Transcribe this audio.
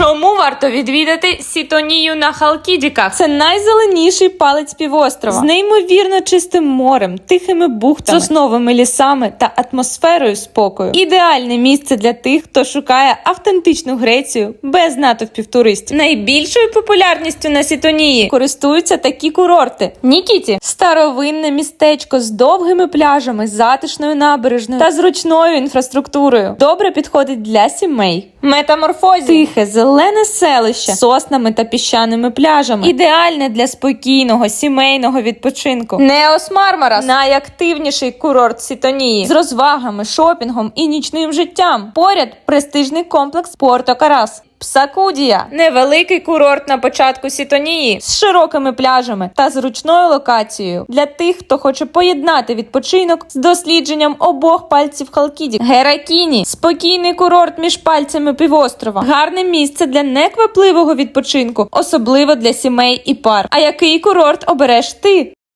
Чому варто відвідати Сітонію на Халкідіках? Це найзеленіший палець півострова з неймовірно чистим морем, тихими бухтами, сосновими лісами та атмосферою спокою. Ідеальне місце для тих, хто шукає автентичну Грецію без натовпів туристів. Найбільшою популярністю на Сітонії користуються такі курорти: Нікіті старовинне містечко з довгими пляжами, затишною набережною та зручною інфраструктурою. Добре підходить для сімей. Метаморфозі тихе зелене селище з соснами та піщаними пляжами. Ідеальне для спокійного сімейного відпочинку. Неос Мармарас найактивніший курорт Сітонії з розвагами, шопінгом і нічним життям. Поряд престижний комплекс Порто Карас. Псакудія невеликий курорт на початку Сітонії з широкими пляжами та зручною локацією для тих, хто хоче поєднати відпочинок з дослідженням обох пальців Халкіді. Геракіні спокійний курорт між пальцями півострова. Гарне місце для неквапливого відпочинку, особливо для сімей і пар. А який курорт обереш ти?